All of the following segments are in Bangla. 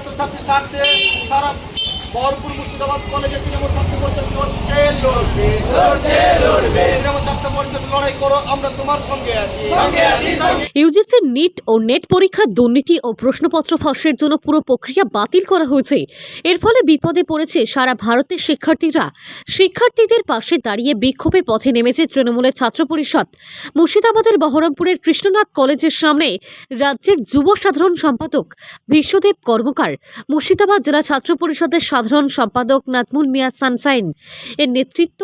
ছাত্রছাত্রী স্বার্থে সারা বহরমপুর মুর্শিদাবাদ কলেজে তৃণমূল ছাত্র পরিষদ লড়ছে লড়বে তৃণমূল ছাত্র পরিষদ লড়াই করো আমরা তোমার সঙ্গে আছি। ইউজিসির নিট ও নেট পরীক্ষার দুর্নীতি ও প্রশ্নপত্র ফাঁসের জন্য পুরো প্রক্রিয়া বাতিল করা হয়েছে। এর ফলে বিপদে পড়েছে সারা ভারতের শিক্ষার্থীরা। শিক্ষার্থীদের পাশে দাঁড়িয়ে বিক্ষোভে পথে নেমেছে তৃণমূলের ছাত্র পরিষদ। মুর্শিদাবাদের বহরমপুরের কৃষ্ণনাথ কলেজের সামনে রাজ্যের যুব সাধারণ সম্পাদক বিশ্বদেব কর্মকার মুর্শিদাবাদ জেলা ছাত্র পরিষদের সাধারণ সম্পাদক নাতমুল মিয়া সানশাইন এর নেতৃত্ব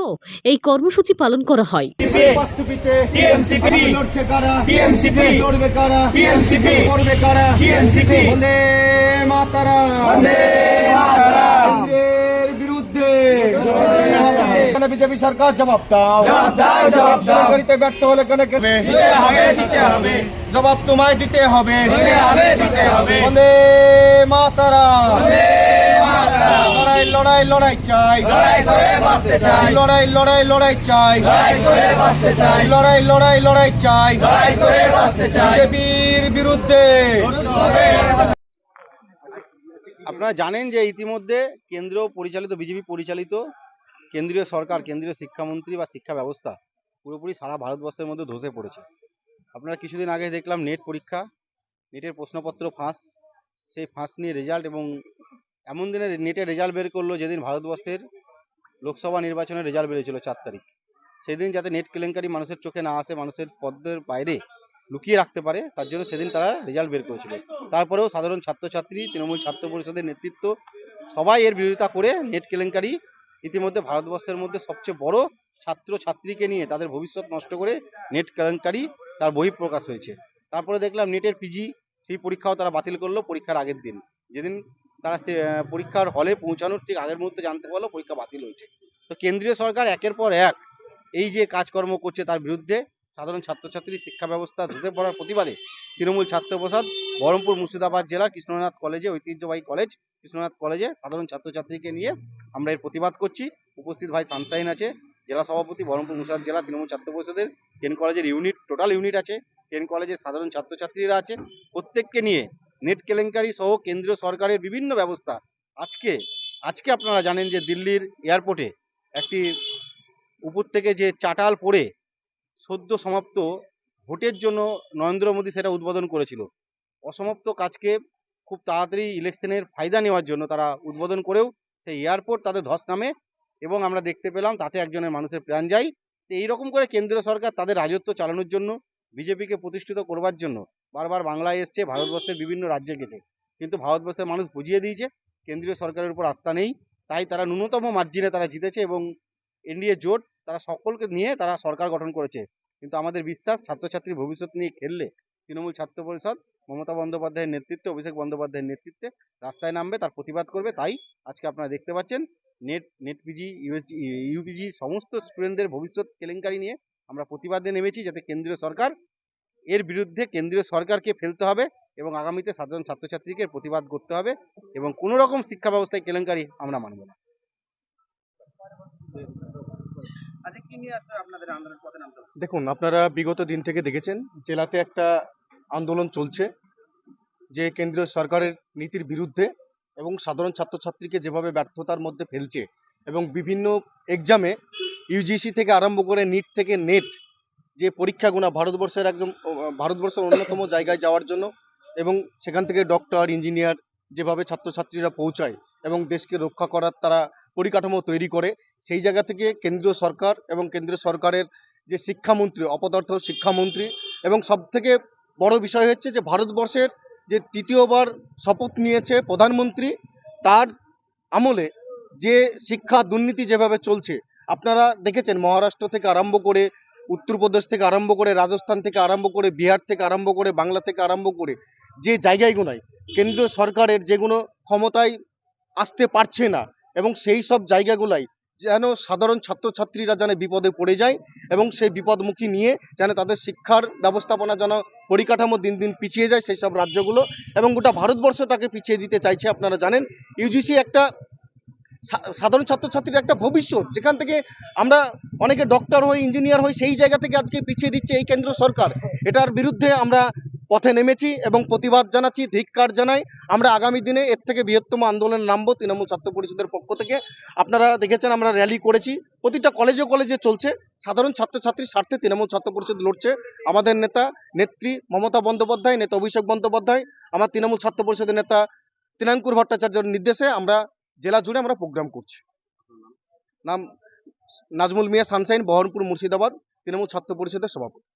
এই কর্মসূচি পালন করা হয় উপস্থিতিতে TMCP লড়ছে কারা TMCP লড়বে কারা TMCP করবে কারা TMCP বন্দে মাতারা বন্দে মাতরম। কেন্দ্রের বিরুদ্ধে এখানে বিজেপি সরকার জবাব দাও জবাব দাও, জবাব দাও। কেলেঙ্কারিতে ব্যর্থ হলে কেন কেন দিতে হবে দিতে হবে। জবাব তোমায় দিতে হবে। দিতে হবে দিতে হবে। বন্দে মাতারা লড়াই লড়াই লড়াই চাই। লড়াই লড়াই লড়াই লড়াই চাই। লড়াই করে বাঁচতে চাই। লড়াই লড়াই লড়াই চাই। লড়াই করে বাঁচতে চাই। বিজেপির বিরুদ্ধে। আপনারা জানেন যে ইতিমধ্যে কেন্দ্র পরিচালিত বিজেপি পরিচালিত কেন্দ্রীয় সরকার, কেন্দ্রীয় শিক্ষামন্ত্রী বা শিক্ষা ব্যবস্থা পুরোপুরি সারা ভারতবর্ষের মধ্যে ধসে পড়েছে। আপনারা কিছুদিন আগে দেখলাম নেট পরীক্ষা নেটের প্রশ্নপত্র ফাঁস, সেই ফাঁস নিয়ে রেজাল্ট এবং এমন দিনে নেটের রেজাল্ট বের করল যেদিন ভারতবর্ষের লোকসভা নির্বাচনের রেজাল্ট বেরিয়েছিল চার তারিখ। সেদিন যাতে নেট কেলেঙ্কারি মানুষের চোখে না আসে, মানুষের পদ্মের বাইরে লুকিয়ে রাখতে পারে, তার জন্য সেদিন তারা রেজাল্ট বের করেছিল। তারপরেও সাধারণ ছাত্রছাত্রী, তৃণমূল ছাত্র পরিষদের নেতৃত্ব সবাই এর বিরোধিতা করে নেট কেলেঙ্কারি ইতিমধ্যে ভারতবর্ষের মধ্যে সবচেয়ে বড় ছাত্র ছাত্রীকে নিয়ে তাদের ভবিষ্যৎ নষ্ট করে নেট কেলেঙ্কারি তার বহিঃপ্রকাশ হয়েছে। তারপরে দেখলাম নেটের পিজি সেই পরীক্ষাও তারা বাতিল করল পরীক্ষার আগের দিন। যেদিন তারা সে পরীক্ষার হলে পৌঁছানোর ঠিক আগের মুহূর্তে জানতে পারল পরীক্ষা বাতিল হয়েছে। তো কেন্দ্রীয় সরকার একের পর এক এই যে কাজকর্ম করছে তার বিরুদ্ধে সাধারণ ছাত্রছাত্রী শিক্ষা ব্যবস্থা ধসে পড়ার প্রতিবাদে তৃণমূল ছাত্র প্রসাদ বহরমপুর মুর্শিদাবাদ জেলার কৃষ্ণনাথ কলেজে, ঐতিহ্যবাহী কলেজ, কৃষ্ণনাথ কলেজে সাধারণ ছাত্রছাত্রীকে নিয়ে আমরা এর প্রতিবাদ করছি। উপস্থিত ভাই সানসাইন আছে, জেলা সভাপতি, বহরমপুর মুর্শিদাবাদ জেলা তৃণমূল ছাত্র পরিষদের টেন কলেজের ইউনিট, টোটাল ইউনিট আছে। টেন কলেজের সাধারণ ছাত্রছাত্রীরা আছে। প্রত্যেককে নিয়ে নেট কেলেঙ্কারি সহ কেন্দ্রীয় সরকারের বিভিন্ন ব্যবস্থা। আজকে আজকে আপনারা জানেন যে দিল্লির এয়ারপোর্টে একটি উপর থেকে যে চাটাল পড়ে সদ্য সমাপ্ত ভোটের জন্য নরেন্দ্র মোদী সেটা উদ্বোধন করেছিল। অসমাপ্ত কাজকে খুব তাড়াতাড়ি ইলেকশনের ফায়দা নেওয়ার জন্য তারা উদ্বোধন করেও সেই এয়ারপোর্ট তাদের ধস নামে এবং আমরা দেখতে পেলাম তাতে একজনের মানুষের প্রাণ যায়। তো এইরকম করে কেন্দ্রীয় সরকার তাদের রাজত্ব চালানোর জন্য, বিজেপিকে প্রতিষ্ঠিত করবার জন্য বারবার বাংলায় এসছে, ভারতবর্ষের বিভিন্ন রাজ্যে গেছে। কিন্তু ভারতবর্ষের মানুষ বুঝিয়ে দিয়েছে, কেন্দ্রীয় সরকারের উপর আস্থা নেই, তাই তারা ন্যূনতম মার্জিনে তারা জিতেছে এবং এনডিএ জোট তারা সকলকে নিয়ে তারা সরকার গঠন করেছে। কিন্তু আমাদের বিশ্বাস ছাত্রছাত্রীর ভবিষ্যৎ নিয়ে খেললে তৃণমূল ছাত্র পরিষদ, মমতা বন্দ্যোপাধ্যায়ের নেতৃত্বে, অভিষেক বন্দ্যোপাধ্যায়ের নেতৃত্বে রাস্তায় নামবে, তার প্রতিবাদ করবে। তাই আজকে আপনারা দেখতে পাচ্ছেন, net net PG USG, UPG সমস্ত স্টুডেন্টদের ভবিষ্যৎ কেলেঙ্কারি নিয়ে আমরা প্রতিবাদে নেমেছি যাতে কেন্দ্রীয় সরকার, এর বিরুদ্ধে কেন্দ্রীয় সরকারকে ফেলতে হবে এবং আগামীতে সাধারণ ছাত্রছাত্রীকে প্রতিবাদ করতে হবে এবং কোনো রকম শিক্ষা ব্যবস্থায় কেলেঙ্কারি আমরা মানব না। দেখুন, আপনারা বিগত দিন থেকে দেখেছেন, জেলাতে একটা আন্দোলন চলছে যে কেন্দ্রীয় সরকারের নীতির বিরুদ্ধে এবং সাধারণ ছাত্রছাত্রীকে যেভাবে ব্যর্থতার মধ্যে ফেলছে এবং বিভিন্ন এক্সামে ইউজিসি থেকে আরম্ভ করে নিট থেকে নেট যে পরীক্ষাগুলো ভারতবর্ষের একদম, ভারতবর্ষের অন্যতম জায়গায় যাওয়ার জন্য এবং সেখান থেকে ডক্টর ইঞ্জিনিয়ার যেভাবে ছাত্রছাত্রীরা পৌঁছায় এবং দেশকে রক্ষা করার তারা পরিকাঠামো তৈরি করে, সেই জায়গা থেকে কেন্দ্রীয় সরকার এবং কেন্দ্রীয় সরকারের যে শিক্ষামন্ত্রী, অপদার্থ শিক্ষামন্ত্রী এবং সব থেকে বড় বিষয় হচ্ছে যে ভারতবর্ষের যে তৃতীয়বার শপথ নিয়েছে প্রধানমন্ত্রী, তার আমলে যে শিক্ষা দুর্নীতি যেভাবে চলছে, আপনারা দেখেছেন মহারাষ্ট্র থেকে আরম্ভ করে উত্তরপ্রদেশ থেকে আরম্ভ করে রাজস্থান থেকে আরম্ভ করে বিহার থেকে আরম্ভ করে বাংলা থেকে আরম্ভ করে যে জায়গাগুলোয় কেন্দ্রীয় সরকারের যেগুলো ক্ষমতায় আসতে পারছে না এবং সেই সব জায়গাগুলাই যেন সাধারণ ছাত্রছাত্রীরা যেন বিপদে পড়ে যায় এবং সেই বিপদমুখী নিয়ে যেন তাদের শিক্ষার ব্যবস্থাপনা যেন পরিকাঠামো দিন দিন পিছিয়ে যায় সেই সব রাজ্যগুলো এবং গোটা ভারতবর্ষ তাকে পিছিয়ে দিতে চাইছে, আপনারা জানেন। ইউজিসি একটা সাধারণ ছাত্রছাত্রীর একটা ভবিষ্যৎ, যেখান থেকে আমরা অনেকে ডক্টর হই ইঞ্জিনিয়ার হই, সেই জায়গা থেকে আজকে পিছিয়ে দিচ্ছে এই কেন্দ্র সরকার। এটার বিরুদ্ধে আমরা পথে নেমেছি এবং প্রতিবাদ জানাচ্ছি, ধিক্কার জানাই। আমরা আগামী দিনে এর থেকে বৃহত্তম আন্দোলনে নামবো তৃণমূল ছাত্র পরিষদের পক্ষ থেকে। আপনারা দেখেছেন আমরা র্যালি করেছি। প্রতিটা কলেজে কলেজে চলছে। সাধারণ ছাত্রছাত্রীর স্বার্থে তৃণমূল ছাত্র পরিষদ লড়ছে। আমাদের নেতা, নেত্রী মমতা বন্দ্যোপাধ্যায়, নেতা অভিষেক বন্দ্যোপাধ্যায়, আমার তৃণমূল ছাত্র পরিষদের নেতা তিনাঙ্কুর ভট্টাচার্যের নির্দেশে আমরা জেলা জুড়ে আমরা প্রোগ্রাম করছি। নাম নাজমুল মিয়া সানশাইন, বহরমপুর মুর্শিদাবাদ, তৃণমূল ছাত্র পরিষদের সভাপতি।